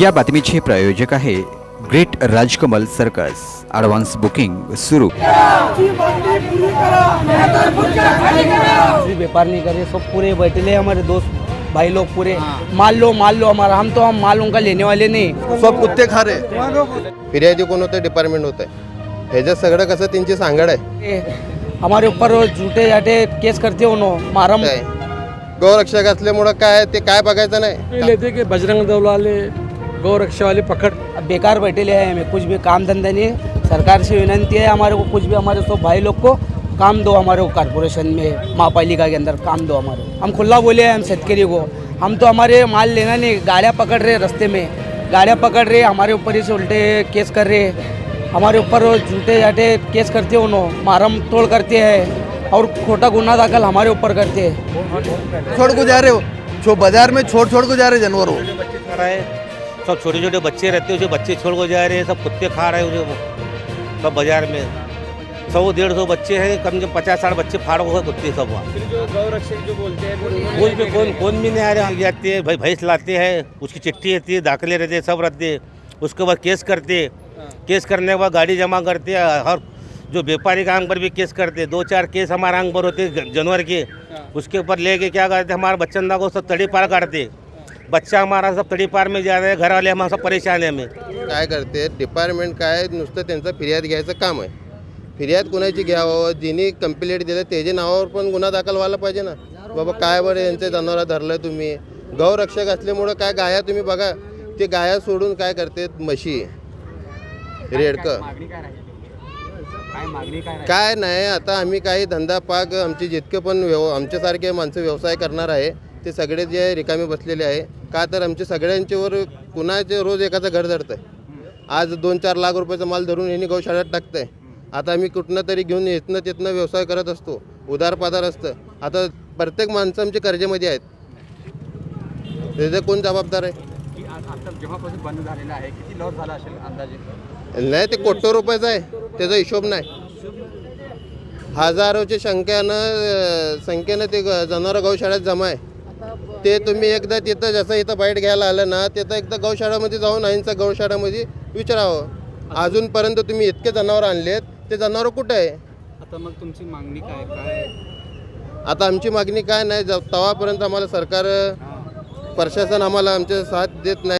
या बातमीचे प्रायोजक आहे great Rajkamal circus. Advance booking सुरू. भी व्यापार नहीं करे सब पूरे बैठे हमारे दोस्त भाई लोग पूरे। माल लो माल लो हमारा हम तो हम माल उनका लेने वाले नहीं। सब कुत्ते खा रे फिर्यादी कोण होतं? डिपार्टमेंट होतं। आहे ह्याच्यात सगळं कसं त्यांची सांगड आहे? हमारे ऊपर वो झूठे जाटे केस करते हो नो काय गौरक्षक असल्यामुळं काय ते काय बघायचं नाही. लेते कि बजरंग दल वाले गौरक्षा वाले पकड़। अब बेकार बैठे ले हैं हमें कुछ भी काम धंधा नहीं है। सरकार से विनंती है हमारे को कुछ भी हमारे सब भाई लोग को काम दो हमारे को कारपोरेशन में महापालिका के अंदर काम दो हमारे हम खुला बोले हैं हम शेतकरी को। हम तो हमारे माल लेना नहीं गाड़ियाँ पकड़ रहे रास्ते में। गाड़ियाँ पकड़ रहे हमारे ऊपर ही से उल्टे केस कर रहे हमारे ऊपर झूठे जाटे केस करते हो नो मारम तोड़ करते हैं और खोटा गुना दाखिल हमारे ऊपर करते हैं। छोड़ को जा रहे हो जो बाज़ार में छोड़ छोड़ को जा रहे जानवर। हो है। सब छोटे छोटे बच्चे रहते हैं उसे बच्चे छोड़ को जा रहे हैं सब कुत्ते खा रहे हैं उसे सब बाज़ार में। सौ डेढ़ सौ बच्चे हैं कम से कम पचास साठ बच्चे फाड़ हुए कुत्ते सब वहाँ। भी कौन कौन भी नहीं आ रहे जाते हैं भाई भैंस लाते हैं उसकी चिट्ठी रहती है दाखिले रहते हैं सब रहते हैं। उसके बाद केस करते केस करने के बाद गाड़ी जमा करते हैं हर जो व्यापारी के अंग पर भी केस करते दो चार केस हमारे अंग पर होते हैं जानवर के। उसके ऊपर लेके क्या करते हमारे बच्चंदा को सब तड़ी पार काटते बच्चा हमारा सब तड़ीपार में जा रहे हैं घर वाले हमारे सब परेशान है हमें। काय करते डिपार्टमेंट काय नुसतं त्यांचं फिर्याद घ्यायचं काम आहे. फिर्याद कुणाची घ्यावं? जिने कंप्लेंट दिलं त्याच्या नावावर पण गुन्हा दाखल व्हायला पाहिजे ना. बाबा काय बरं यांचे जनावरं धरलं तुम्ही? गौरक्षक असल्यामुळं काय गाया तुम्ही बघा. ते गाया सोडून काय करते? म्हशी. रेडकं. काय नाही आता आम्ही काही धंदा पाक आमचे जितके पण व्यव आमच्यासारखे माणसं व्यवसाय करणार आहे ते सगळे जे रिकामे बसलेले आहे का तर आमचे सगळ्यांच्यावर कुणाचे रोज एकाचं घर धरतं आहे आज दोन चार लाख रुपयाचा माल धरून यांनी गौशाळ्यात टाकतं आहे आता आम्ही कुठनं तरी घेऊन येतनं तिथनं व्यवसाय करत असतो. उदारपादार असतं. आता प्रत्येक माणसं आमची कर्जेमध्ये आहेत. त्याचं कोण जबाबदार आहे? जेव्हापासून बंद झालेला आहे किती लॉस झाला असेल अंदाजे? नाही ते कोटी रुपयाचं आहे. त्याचा हिशोब नाही. हजारोच्या संख्यानं संख्येनं ते जनावरं गौशाळेत जमा आहे. ते तुम्ही एकदा तिथं जसं इथं बाईट घ्यायला आलं ना तिथं एकदा गौशाळामध्ये जाऊन आईंचा गौशाळामध्ये विचारावं. अजूनपर्यंत तुम्ही इतके जनावर आणलेत ते जनावरं कुठं आहे? आता मग तुमची मागणी काय काय आता आमची मागणी काय नाही तेव्हापर्यंत आम्हाला सरकार प्रशासन आम्हाला आमच्या साथ देत नाही.